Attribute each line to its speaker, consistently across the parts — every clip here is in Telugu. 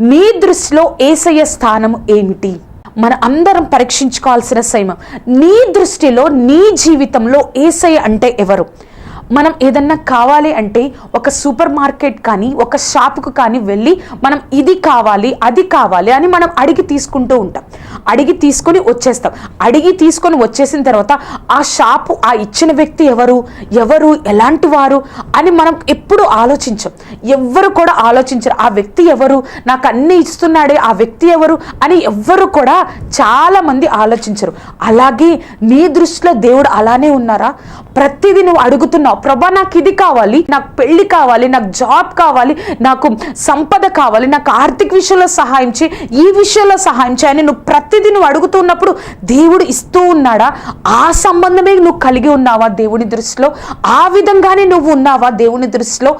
Speaker 1: నీ దృష్టిలో ఏసయ్య స్థానం ఏమిటి? మన అందరం పరీక్షించుకోవాల్సిన సమయం నీ దృష్టిలో నీ జీవితంలో ఏసయ్య అంటే ఎవరు? మనం ఏదన్నా కావాలి అంటే ఒక సూపర్ మార్కెట్ కానీ ఒక షాప్కు కానీ వెళ్ళి మనం ఇది కావాలి అది కావాలి అని మనం అడిగి తీసుకుంటూ ఉంటాం. అడిగి తీసుకొని వచ్చేస్తాం. అడిగి తీసుకొని వచ్చేసిన తర్వాత ఆ షాపు ఆ ఇచ్చిన వ్యక్తి ఎవరు ఎవరు ఎలాంటి వారు అని మనం ఎప్పుడు ఆలోచించం. ఎవ్వరు కూడా ఆలోచించరు. ఆ వ్యక్తి ఎవరు నాకు అన్ని ఇస్తున్నాడే ఆ వ్యక్తి ఎవరు అని ఎవ్వరు కూడా చాలామంది ఆలోచించరు. అలాగే నీ దృష్టిలో దేవుడు అలానే ఉన్నారా? ప్రతిదీ నువ్వు అడుగుతున్నావు. ప్రభా నాకు ఇది కావాలి నాకు పెళ్ళి కావాలి నాకు జాబ్ కావాలి నాకు సంపద కావాలి నాకు ఆర్థిక విషయంలో సహాయం చేయి ఈ విషయంలో సహాయం చేయని నువ్వు ప్రతిదీ నువ్వు అడుగుతున్నప్పుడు దేవుడు ఇస్తూ ఉన్నాడా? ఆ సంబంధమే నువ్వు కలిగి ఉన్నావా దేవుని దృష్టిలో? ఆ విధంగానే నువ్వు ఉన్నావా దేవుని దృష్టిలో?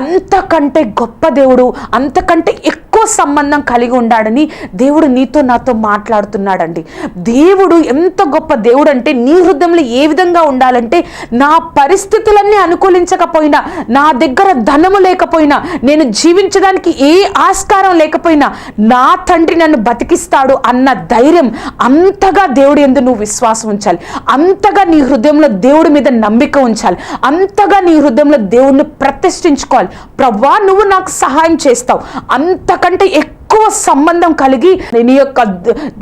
Speaker 1: అంతకంటే గొప్ప దేవుడు అంతకంటే ఎక్కువ సంబంధం కలిగి ఉండాడని దేవుడు నీతో నాతో మాట్లాడుతున్నాడండి. దేవుడు ఎంత గొప్ప దేవుడు అంటే నీ హృదయంలో ఏ విధంగా ఉండాలంటే నా పరిస్థితులన్నీ అనుకూలించకపోయినా నా దగ్గర ధనము లేకపోయినా నేను జీవించడానికి ఏ ఆస్కారం లేకపోయినా నా తండ్రి నన్ను బతికిస్తాడు అన్న ధైర్యం అంతగా దేవుడు ఎందు నువ్వు విశ్వాసం ఉంచాలి. అంతగా నీ హృదయంలో దేవుడి మీద నమ్మిక ఉంచాలి. అంతగా నీ హృదయంలో దేవుడిని ప్రతిష్ఠించుకోవాలి. ప్రవ్వా నువ్వు నాకు సహాయం చేస్తావు. అంతకంటే ఎక్కువ సంబంధం కలిగి నీ యొక్క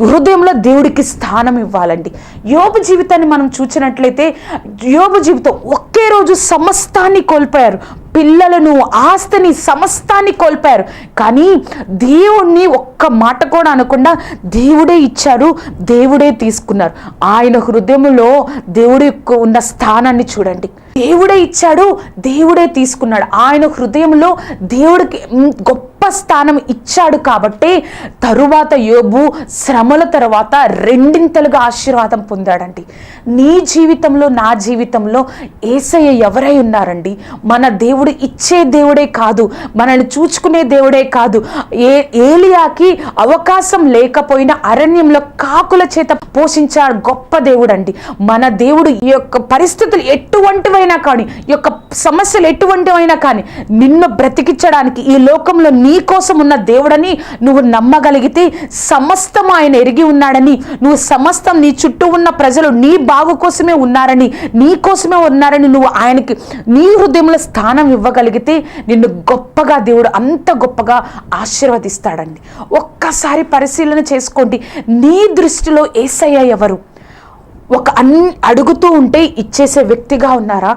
Speaker 1: హృదయంలో దేవుడికి స్థానం ఇవ్వాలండి. యోబు జీవితాన్ని మనం చూసినట్లయితే యోబు జీవితం ఒకే రోజు సమస్తాన్ని కోల్పోయారు. పిల్లలను ఆస్తిని సమస్తాన్ని కోల్పోయారు. కానీ దేవుణ్ణి ఒక్క మాట కూడా అనకుండా దేవుడే ఇచ్చారు దేవుడే తీసుకున్నారు. ఆయన హృదయంలో దేవుడి ఉన్న స్థానాన్ని చూడండి. దేవుడే ఇచ్చాడు దేవుడే తీసుకున్నాడు. ఆయన హృదయంలో దేవుడికి గొప్ప గొప్ప స్థానం ఇచ్చాడు కాబట్టి తరువాత యోబు శ్రమల తర్వాత రెండింతలుగా ఆశీర్వాదం పొందాడండి. నీ జీవితంలో నా జీవితంలో ఏసయ్య ఎవరై ఉన్నారండి? మన దేవుడు ఇచ్చే దేవుడే కాదు మనల్ని చూచుకునే దేవుడే కాదు. ఏ ఏలియాకి అవకాశం లేకపోయినా అరణ్యంలో కాకుల చేత పోషించాడు గొప్ప దేవుడు అండి మన దేవుడు ఈ యొక్క పరిస్థితులు ఎటువంటివైనా కానీ ఈ యొక్క సమస్యలు ఎటువంటివైనా కానీ నిన్ను బ్రతికించడానికి ఈ లోకంలో నీ నీకోసం ఉన్న దేవుడని నువ్వు నమ్మగలిగితే సమస్తం ఆయన ఎరిగి ఉన్నాడని నువ్వు సమస్తం నీ చుట్టూ ఉన్న ప్రజలు నీ బాగు కోసమే ఉన్నారని నీ కోసమే ఉన్నారని నువ్వు ఆయనకి నీ హృదయంలో స్థానం ఇవ్వగలిగితే నిన్ను గొప్పగా దేవుడు అంత గొప్పగా ఆశీర్వదిస్తాడండి. ఒక్కసారి పరిశీలన చేసుకోండి. నీ దృష్టిలో ఏసయ్య ఎవరు? ఒక అన్ అడుగుతూ ఉంటే ఇచ్చేసే వ్యక్తిగా ఉన్నారా?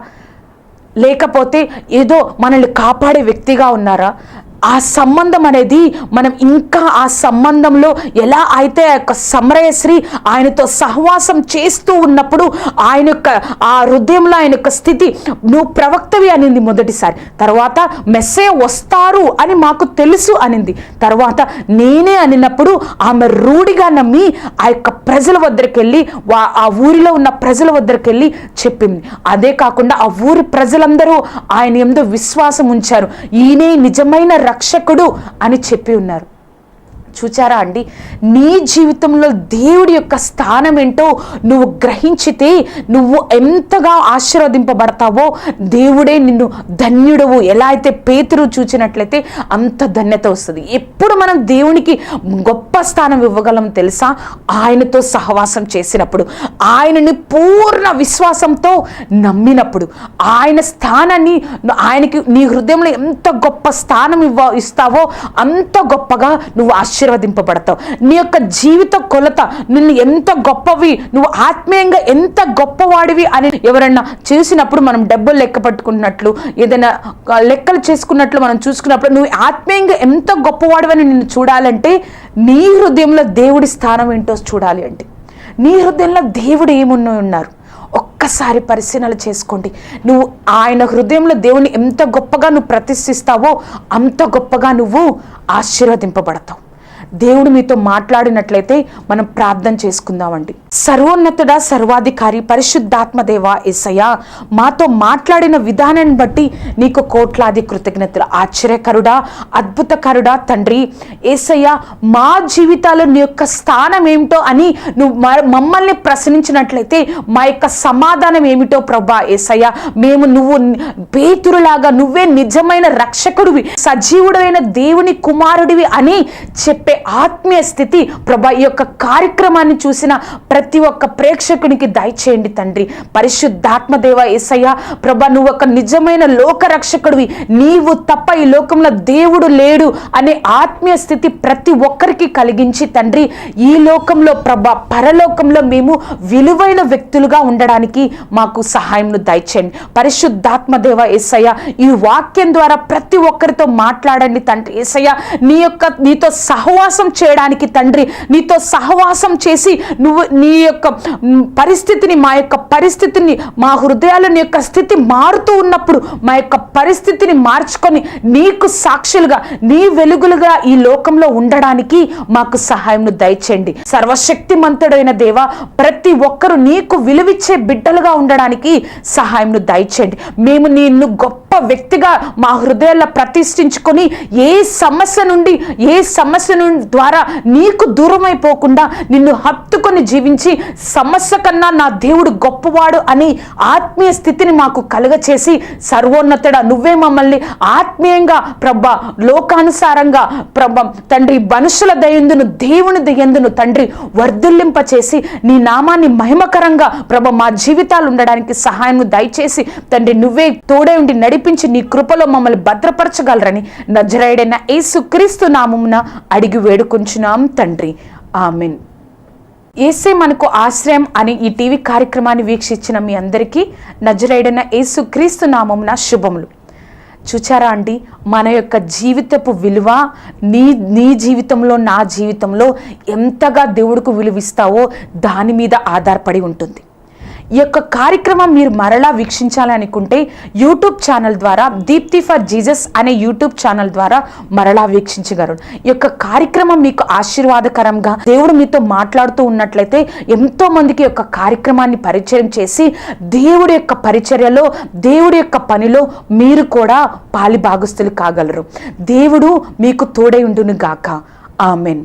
Speaker 1: లేకపోతే ఏదో మనల్ని కాపాడే వ్యక్తిగా ఉన్నారా? ఆ సంబంధం అనేది మనం ఇంకా ఆ సంబంధంలో ఎలా అయితే ఆ యొక్క సమరయశ్రీ ఆయనతో సహవాసం చేస్తూ ఉన్నప్పుడు ఆయన యొక్క ఆ హృదయంలో ఆయన యొక్క స్థితి నువ్వు ప్రవక్తవి అనింది మొదటిసారి. తర్వాత మెస్సే వస్తారు అని మాకు తెలుసు అనింది. తర్వాత నేనే అనినప్పుడు ఆమె రూఢిగా నమ్మి ఆ యొక్క ప్రజల వద్దరికి వెళ్ళి వా- ఆ ఊరిలో ఉన్న ప్రజల వద్దరికి వెళ్ళి చెప్పింది. అదే కాకుండా ఆ ఊరి ప్రజలందరూ ఆయన ఎందు విశ్వాసం ఉంచారు. ఈయనే నిజమైన రక్షకుడు అని చెప్పి ఉన్నారు. చూచారా అండి? నీ జీవితంలో దేవుడి యొక్క స్థానం ఏంటో నువ్వు గ్రహించితే నువ్వు ఎంతగా ఆశీర్వదింపబడతావో దేవుడే నిన్ను ధన్యుడవు. ఎలా అయితే పేతురు చూచినట్లయితే అంత ధన్యత వస్తుంది. ఎప్పుడు మనం దేవునికి గొప్ప స్థానం ఇవ్వగలం తెలుసా? ఆయనతో సహవాసం చేసినప్పుడు ఆయనని పూర్ణ విశ్వాసంతో నమ్మినప్పుడు ఆయన స్థానాన్ని ఆయనకి నీ హృదయంలో ఎంత గొప్ప స్థానం ఇవ్వ ఇస్తావో అంత గొప్పగా నువ్వు ఆశీర్వదింపబడతావు. నీ యొక్క జీవిత కొలత నిన్ను ఎంత గొప్పవి నువ్వు ఆత్మీయంగా ఎంత గొప్పవాడివి అని ఎవరన్నా చేసినప్పుడు మనం డబ్బులు లెక్క పట్టుకున్నట్లు ఏదైనా లెక్కలు చేసుకున్నట్లు మనం చూసుకున్నప్పుడు నువ్వు ఆత్మీయంగా ఎంత గొప్పవాడివని నిన్ను చూడాలంటే నీ హృదయంలో దేవుడి స్థానం ఏంటో చూడాలి అంటే. నీ హృదయంలో దేవుడు ఏమున్న ఉన్నారు. ఒక్కసారి పరిశీలన చేసుకోండి. నువ్వు ఆయన హృదయంలో దేవుని ఎంత గొప్పగా నువ్వు ప్రతిష్ఠిస్తావో అంత గొప్పగా నువ్వు ఆశీర్వదింపబడతావు. దేవుడు మీతో మాట్లాడినట్లయితే మనం ప్రార్థన చేసుకుందామండి. సర్వోన్నతుడ సర్వాధికారి పరిశుద్ధాత్మదేవ దేవ మాతో మాట్లాడిన విధానాన్ని బట్టి నీకు కోట్లాది కృతజ్ఞతలు. ఆశ్చర్యకరుడా అద్భుతకరుడా తండ్రి ఏసయ్య మా జీవితాల్లో నీ యొక్క స్థానం ఏమిటో అని నువ్వు మ- మమ్మల్ని ప్రశ్నించినట్లయితే మా యొక్క సమాధానం ఏమిటో ప్రభా ఏసయ్య మేము నువ్వు పేతురులాగా నువ్వే నిజమైన రక్షకుడివి సజీవుడైన దేవుని కుమారుడివి అని చెప్పే ఆత్మీయ స్థితి ప్రభా ఈ యొక్క కార్యక్రమాన్ని చూసిన ప్రతి ఒక్క ప్రేక్షకునికి దయచేయండి తండ్రి. పరిశుద్ధాత్మదేవ ఏసయ్య ప్రభా నువ్వు ఒక నిజమైన లోకరక్షకుడివి. నీవు తప్ప ఈ లోకంలో దేవుడు లేడు అనే ఆత్మీయ స్థితి ప్రతి ఒక్కరికి కలిగించి తండ్రి ఈ లోకంలో ప్రభా పరలోకంలో మేము విలువైన వ్యక్తులుగా ఉండడానికి మాకు సహాయంను దయచేయండి. పరిశుద్ధాత్మదేవ ఏసయ్య ఈ వాక్యం ద్వారా ప్రతి ఒక్కరితో మాట్లాడండి తండ్రి. ఏసయ్య నీ యొక్క నీతో సహవాసం చేయడానికి తండ్రి నీతో సహవాసం చేసి నువ్వు నీ యొక్క పరిస్థితిని మా యొక్క పరిస్థితిని మా హృదయాలు నీ యొక్క స్థితి మారుతూ ఉన్నప్పుడు మా యొక్క పరిస్థితిని మార్చుకొని నీకు సాక్షులుగా నీ వెలుగులుగా ఈ లోకంలో ఉండడానికి మాకు సహాయంను దయచేయండి. సర్వశక్తిమంతుడైన దేవ ప్రతి ఒక్కరూ నీకు విలువిచ్చే బిడ్డలుగా ఉండడానికి సహాయంను దయచేయండి. మేము నిన్ను గొప్ప వ్యక్తిగా మా హృదయాల్లో ప్రతిష్ఠించుకొని ఏ సమస్య నుండి ఏ సమస్య ద్వారా నీకు దూరం అయిపోకుండా నిన్ను హత్తుకొని జీవించి సమస్య కన్నా నా దేవుడు గొప్పవాడు అని ఆత్మీయ స్థితిని మాకు కలుగచేసి సర్వోన్నతుడ నువ్వే మమ్మల్ని ఆత్మీయంగా ప్రభ లోకానుసారంగా ప్రభ తండ్రి మనుషుల దయందును దేవుని దయందును తండ్రి వర్ధుల్లింపచేసి నీ నామాన్ని మహిమకరంగా ప్రభ మా జీవితాలు ఉండడానికి సహాయం దయచేసి తండ్రి నువ్వే తోడే ఉండి నడిపి నడిపించి నీ కృపలో మమ్మల్ని భద్రపరచగలరని నజరాయుడైన యేసు క్రీస్తు నామమున అడిగి వేడుకుంటున్నాం తండ్రి. ఆమెన్. ఏసే మనకు ఆశ్రయం అని ఈ టీవీ కార్యక్రమాన్ని వీక్షించిన మీ అందరికీ నజరేడైన యేసు క్రీస్తు నామమున శుభములు. చూచారా అండి మన యొక్క జీవితపు విలువ నీ నీ జీవితంలో నా జీవితంలో ఎంతగా దేవుడికి విలువిస్తావో దాని మీద ఆధారపడి ఉంటుంది. ఈ యొక్క కార్యక్రమం మీరు మరలా వీక్షించాలనుకుంటే యూట్యూబ్ ఛానల్ ద్వారా దీప్తి ఫర్ జీజస్ అనే యూట్యూబ్ ఛానల్ ద్వారా మరలా వీక్షించగలరు. ఈ యొక్క కార్యక్రమం మీకు ఆశీర్వాదకరంగా దేవుడు మీతో మాట్లాడుతూ ఉన్నట్లయితే ఎంతో మందికి యొక్క కార్యక్రమాన్ని పరిచయం చేసి దేవుడి యొక్క పరిచర్యలో దేవుడి యొక్క పనిలో మీరు కూడా పాలిభాగస్తులు కాగలరు. దేవుడు మీకు తోడై ఉండును గాక ఆమెన్.